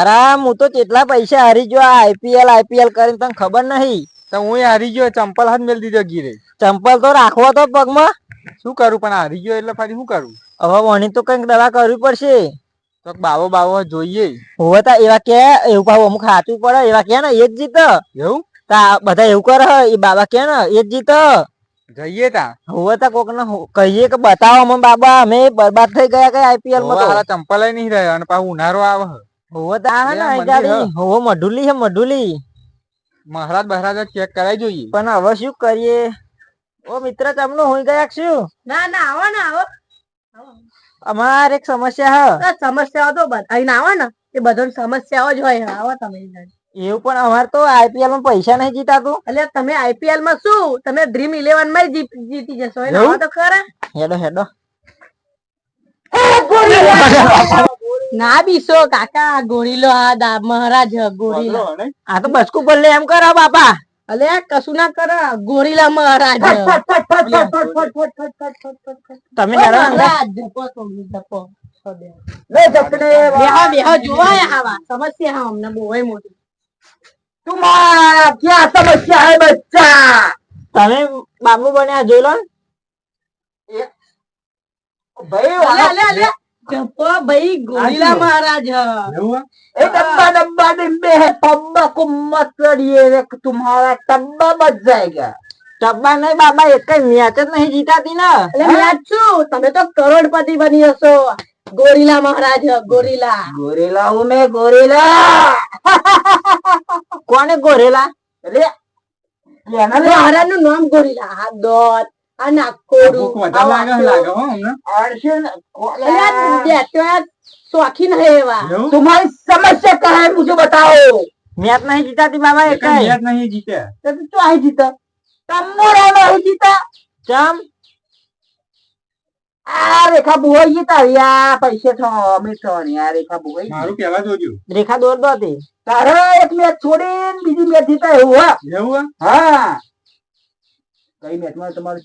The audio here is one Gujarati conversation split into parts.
અરે હું તો કેટલા પૈસા હારી ગયો આઈપીએલ આઈપીએલ કરીને તને ખબર નહીં. તો હું હારી ગયો ચંપલ હાથ મેળ દીધો ગીરે. ચંપલ તો રાખવો તો પગમાં. શું કરું પણ હારી ગયો એટલે ફરી શું કરું? હવે વણી તો કંઈક દવા કરવી પડશે. તો બાવો બાવો જોઈએ. હોવે તા એવા કે એવું ભાવ અમુક હાચું પડે એવા કે ને એ જ જીત. એવું? તા બધા એવું કરે એ બાબા કે ને એ જ જીત. જઈએ તા. હોવે તા કોક ને કહીએ કે બતાવો અમે બાબા અમે બરબાદ થઈ ગયા કઈ આઈપીએલમાં તો. ચંપલ નહીં રહ્યો અને પાછું ઉનાળો આવે. હવે તો આવે ને ગાડી. હ. મઢુલી છે મઢુલી. મહારાજ બહારાજ ચેક કરાવી જોઈએ. પણ હવે શું કરીએ? ઓ મિત્ર તમને હોઈ ગયા શું? ના ના આવો ને આવો. અમારે એક સમસ્યા હે. સમસ્યાઓ તો અહીં આવો ને. એ બધાની સમસ્યાઓ જ હોય આવો તમે એવું પણ અમારે તો આઈપીએલમાં પૈસા નહીં જીતાતું. એટલે તમે આઈપીએલમાં શું? તમે ડ્રીમ ઇલેવનમાં જીતી જશો. એને તો ખરા. હેડો હેડો. ના બીસો કાકા ગોરીલો આ દા મહારાજ ગોળી આ તો બસકુ પર એમ કરો બાપા અલે કશું ના કર ગોરીલા મહારાજ તમે સમસ્યા હા અમને બહુ મોટી તુમારા ક્યાં સમસ્યા હે બચ્ચા તમે બાબુ બન્યા જોઈ લો ભાઈ જપો ભાઈ ગોરીલા મહારાજ હ. એવું एक डब्बा डब्बा डिब्बे है टब्बा को मत करिए तुम्हारा टब्बा बच जाएगा ટબ્બા નહીં બાબા એક મેચ જ નહીં જીતાતી ને એટલે મેં આજ છું તમે તો કરોડપતિ બની હશો ગોરીલા મહારાજ હ, ગોરીલા गोरेला हूँ मैं गोरेला કોને ગોરેલા अरे लेना ले મહારાજ નું નામ ગોરીલા આ દોત અને કોડું શોખીન હે એવા તમારી સમસ્યા કહે મુજે બતાવો મેચ નહીં જીતાતી બાબા એક મેચ નહીં જીતે તો તું આઈ જીતા તમોરા નહીં જીતા ચમ આ રેખા બોઈ જીતા યા પૈસે છો અમે તો યાર રેખા બોઈ મારું પેલા જોજો રેખા દોર દો તે તારે એક મેચ છોડીને બીજી મેચ જીતા એવું હા એવું હા કઈ મેચમાં તમારું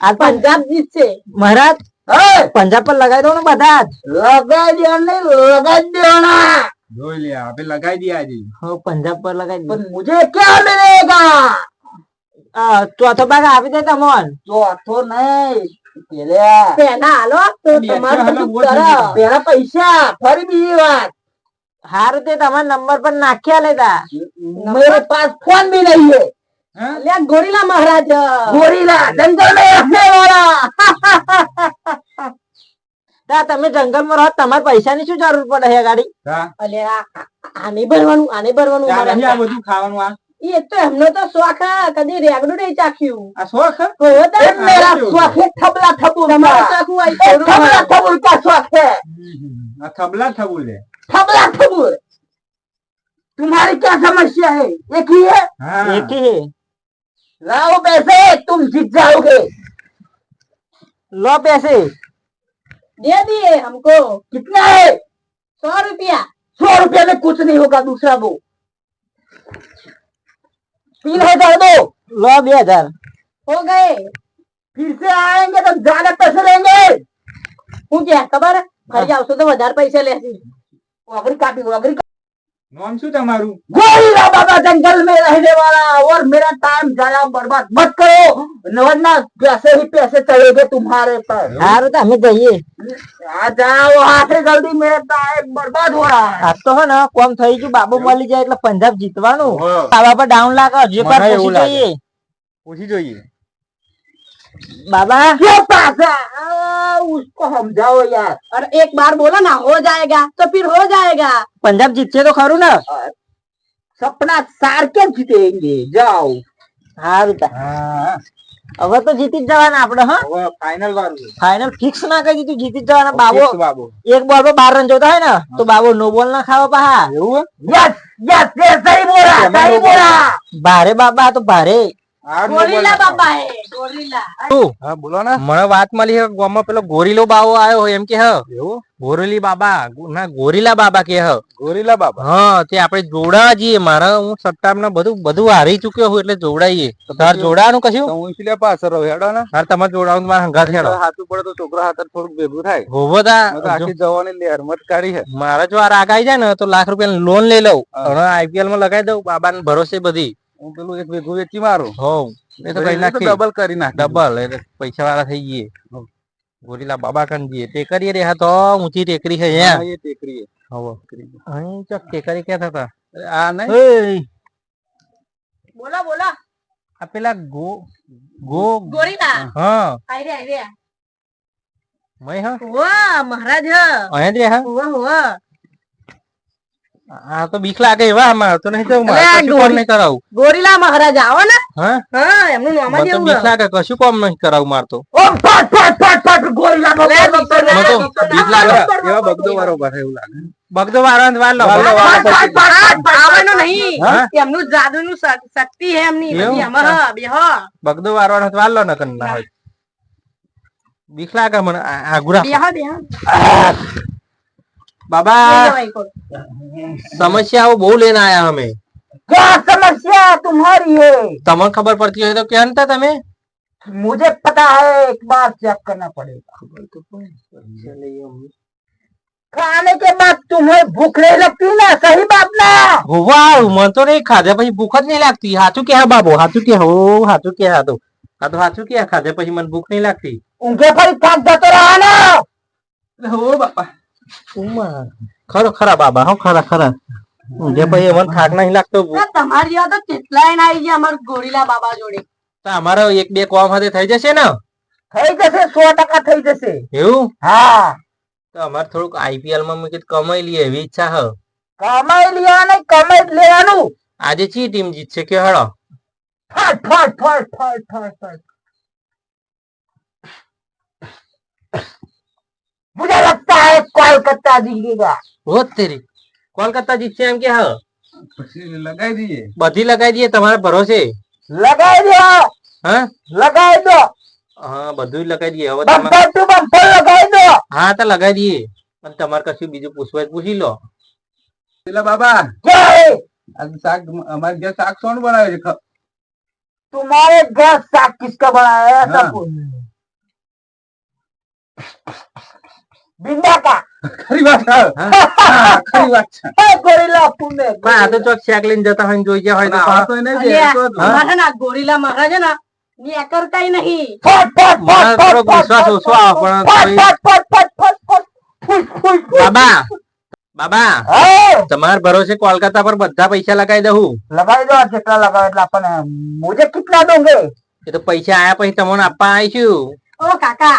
આ પંજાબ જીતશે મહારાજ પંજાબ પર લગાવી દો ને બધા લગાવી દો ને લગાવી દો ના. જોઈ લે આપે લગાવી દે આજે. હા પંજાબ પર લગાવી પણ મુજે ક્યાં મિલેગા આ ચોથો ભાગ આપી દે તમોન. ચોથો નહીં પેલા. હાલો તો તમારું પેલા પૈસા ફરી બીજી વાત. હાર તે તમારા નંબર પર નાખ્યા લેતા. મેરે પાસ ફોન બી નહીં હે. ગોરીલા મહારાજ गोरिल्ला जंगल में रहने वाला તા તમે જંગલમાં રહો તમારે પૈસાની શું જરૂર પડે છે ગાડી હા અલે આ આ- આને ભરવાનું આને ભરવાનું ત્યાં નહીં આ મારે. બધું ખાવાનું આ એ તો એમનો તો શોખ હે, કદી રેગડું નહીં ચાખ્યું આ શોખ હોવે તો ये मेरा शौक है थबला थबूल તમારો का શોખ હોય ये તો थबला थबूल का शौक है આ થબલા થબું લે थबला थबूल तुम्हारी क्या समस्या है एक ही है હા એકી હે लाओ पैसे तुम जीत जाओगे લો पैसे दे दिए हमको कितना है सौ रुपया सौ रुपये में कुछ नहीं होगा दूसरा वो तीन हजार दो લો બે હજાર हो गए फिर से आएंगे तो ज्यादा पैसे लेंगे હું ક્યાં ખબર હે? ફરી આવશો તો વધારે પૈસા લેશે वगरी काटी वगरी નામ શું તમારું गोरिल्ला बाबा जंगल में रहने वाला और मेरा टाइम ज्यादा बर्बाद मत करो वरना पैसे ही पैसे चलेंगे तुम्हारे पर હારું તો અમે જઈએ आ जाओ वहां से जल्दी मेरा टाइम बर्बाद हो रहा है આ તો હે ને કોમ થઈ ગયું બાબુ મળી જાય એટલે પંજાબ જીતવાનું હો, બાબા પર ડાઉન લાગે હજુ એક વાર મને પૂછી એવું લાગે. જોઈએ પૂછી જોઈએ બાબા क्यों पैसा आ, उसको समझाओ यार और एक बार बोला ना हो जाएगा तो फिर हो जाएगा પંજાબ જીતશે તો ખરું ને सपना सार के जीतेंगे जाओ હારું તા હા હવે તો જીતી જ જવાના આપડે હા હવે ફાઇનલ વાળું છે. ફાઇનલ ફિક્સ ના કહી દીધું જીતી જ જવાના બાબો ફિક્સ બાબો એક બોલ પર બાર રન જોતા હોય ને તો બાબો નો બોલ ના ખાવા પાહા એવું હે? यस यस यस सही बोला सही बोला ભારે બાબા આ તો ભારે ગોરીલા બાબા હે ગોરીલા. હા બોલો ને. મને વાત મળી ગામમાં પેલો ગોરીલો બાવો આવ્યો એમ કે ગોરેલી બાબા ના ગોરીલા બાબા કે ગોરીલા બાબા? હા તે આપણે જોડાવા જઈએ. મારા હું સટ્ટામાં બધું બધું હારી ચુક્યો હું એટલે જોડાઈએ તાર જોડાવાનું કશું? તો હું એટલે પાછળ હેડો ને. તાર તમારે હંગાત હેડો. હાથું પડે તો છોકરા હાથે ભેગું થાય. હોવો તા આખી જવાની લેરમત કાઢી છે. મારે જો આ રાગ આવી જાય ને તો લાખ રૂપિયા લોન લઈ લઉં. હા. હવે આઈપીએલમાં લગાવી દઉં બાબાને ભરોસે બધી. હું પેલું એક ભેગું વેચી મારું. હો એ તો કઈ નાખી. ડબલ કરી નાખ. ડબલ એટલે પૈસા વાળા થઈ જઈએ ગોરીલા બાબા કન જઈએ ટેકરી રે હા તો ઊંચી ટેકરી છે અહીંયા. એ ટેકરી હવે અહીં ચક ટેકરી ક્યાં થતા? આ નહીં. બોલા બોલો બોલો. આ પેલા ગો ગો. ગોરીલા. હા. આઈ રે આઈ રે મય હા. હોવા મહારાજ હા. અહીં રે હા હોવા હોવા. હા તો બીક લાગે એવા આમાં તો નહીં જવું કોમ નહીં કરાવું. ગોરીલા મહારાજ આવો ને. હા? એમનું નામ જ એવું બીક લાગે કશું કોમ નહીં કરાવું માર તો. ઓ ફટ ફટ ફટ ફટ ગોરીલા બીક લાગે એવા બગદો વારો ભરે એવું લાગે. બગદો વારો અંત વાલો વાલો આવવાનો નહીં એમનું જાદુ નું શક્તિ હે એમની બધી એમ હા બે હા. બગદો વારો અંત વાલો ન કરના હોય. બીક લાગે મને આગુરા બે હા બે હા. બાબા લઈ જવાય કોણ. સમસ્યાઓ બહુ લઈને આયા અમે क्या समस्या तुम्हारी है તમને ખબર પડતી હોય તો ક્યાં હતા તમે मुझे पता है एक बार चेक करना पड़ेगा खाने के बाद तुम्हें भूख नहीं लगती ना सही बात ना વાહ મને તો નહીં ખાધે પછી ભૂખ જ નહીં લાગતી હાચું કે હા બાબુ હાચું કે હો હાચું કે હા તો આ તો હાચું કે ખાધે પછી મને ભૂખ નહીં લાગતી उनके फरी थक जाते रहा ना હો બાપા ઉમા. ખરો ખરા બાબા હો ખરા ખરા. જે પછી મને થાક નહીં લાગતો તમારી યાદ કેટલાય ના આવી ગયા અમાર ગોરીલા બાબા જોડે. તો અમારો એક બે કોમ હાથે થઈ જશે ને? થઈ જશે સો ટકા થઈ જશે. એવું? હા. તો અમારે થોડુંક આઈપીએલમાં મેં કીધું કમાઈ લઈએ એવી ઈચ્છા હ. કમાઈ લેવાનું કમાઈ લેવાનું. આજે ચી ટીમ જીતશે કે હળો? ફટ ફટ ફટ ફટ ફટ ફટ. मुझे लगता है कोलकाता जीतेगा હો જ તેરી કોલકાતા જીતશે એમ કે હ પછી લગાઈ દઈએ બધી લગાઈ દઈએ તમારા ભરોસે लगाई दो હા लगाई दो હા બધું જ લગાઈ દઈએ હવે તમારે बम्पर टू बम्पर लगाई दो હા તો લગાઈ દઈએ અને તમારે કશું બીજું પૂછવું હોય તો પૂછી લો પેલા બાબા क्या है આ શાક અમારે ઘેર શાક કોણ બનાવે છે ખ- तुम्हारे घर साग किसका बनाया है ऐसा हाँ। पूछ બિંદાકા તમાર ભરોસે કોલકાતા પર બધા પૈસા લગાવી દઉં લગાવી દો જેટલા લગાવે એટલા આપણને મુજે કેટલા દોંગે એ તો પૈસા આયા પછી તમને આપવા આવીશું. ઓ કાકા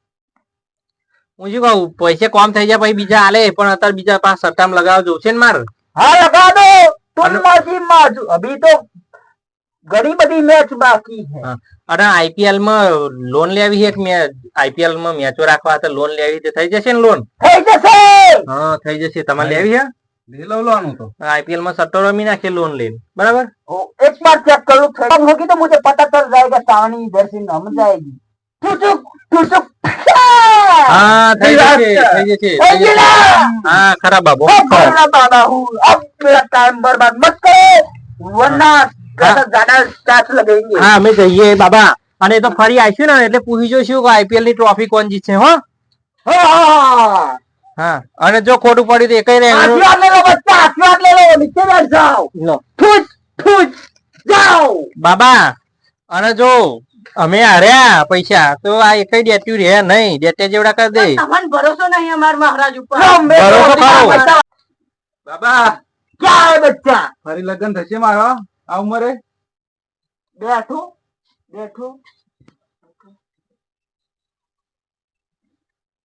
હું શું કહું પૈસે કોમ થઈ જાય પછી બીજા આલે પણ અત્યારે બીજા પાંચ સટ્ટામ લગાવ જોશે ને માર हाँ लगा दो तुम हेलो। मर्जी माजू अभी तो घड़ी बड़ी मैच बाकी है અને આઈપીએલ માં લોન લેવી છે કે આઈપીએલ માં મેચો રાખવા હતા લોન લેવી છે થઈ જશે ને લોન है जैसे હા થઈ જશે તમારે લેવી છે લઈ લઉં લોનું તો આઈપીએલ માં સટ્ટો રમી નાખે લોન લઈને બરાબર ओ, एक बार चेक करो खत्म होगी तो मुझे पता चल जाएगा सावनी इधर से नम जाएगी टुटुक टुटुक હા થઈ થઈ જશે જશે. થઈ જશે થઈ થઈ જશે. ગયેલા. હા ખરા બાબુ अब मेरा बाबा हूँ अब मेरा टाइम बर्बाद मत करो वरना ज्यादा ज्यादा चार्ज लगेंगे હા અમે જઈએ બાબા અને એ તો ફરી આવીશું ને એટલે પૂછી જોઈશું કે આઈપીએલ ની ટ્રોફી કોણ જીતશે હો हाँ હા અને જો ખોટું પડ્યું તો એકઈ રે आशीर्वाद ले लो बच्चा आशीर्वाद ले लो नीचे बैठ जाओ લો. ठुस ठुस जाओ બાબા અને જો અમે હાર્યા પૈસા તો આ એકઈ ડેટ્યુ રે નહીં ડેટ્યા જેવડા કરી દે તમને ભરોસો નહીં અમારા મહારાજ ઉપર लो, मेरे बड़ों को को खाओ। बच्चा બાબા क्या है बच्चा ફરી લગ્ન થશે મારા આ ઉંમરે बैठो बैठो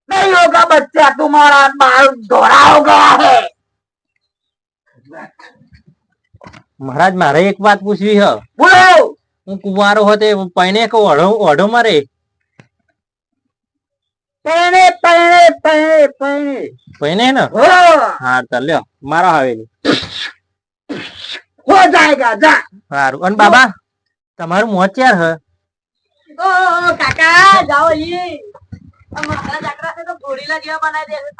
नहीं होगा बच्चा तुम्हारा बाल धोरा हो गया है મહારાજ મારે એક વાત પૂછવી હ बोलो હું કુવારો હોતે પૈણે કો ઓઢો ઓઢો મારે. મારો હવેલી. સારું અન બાબા તમારું મોત હ? કાકા જાઓ ઈ અમારા બનાવી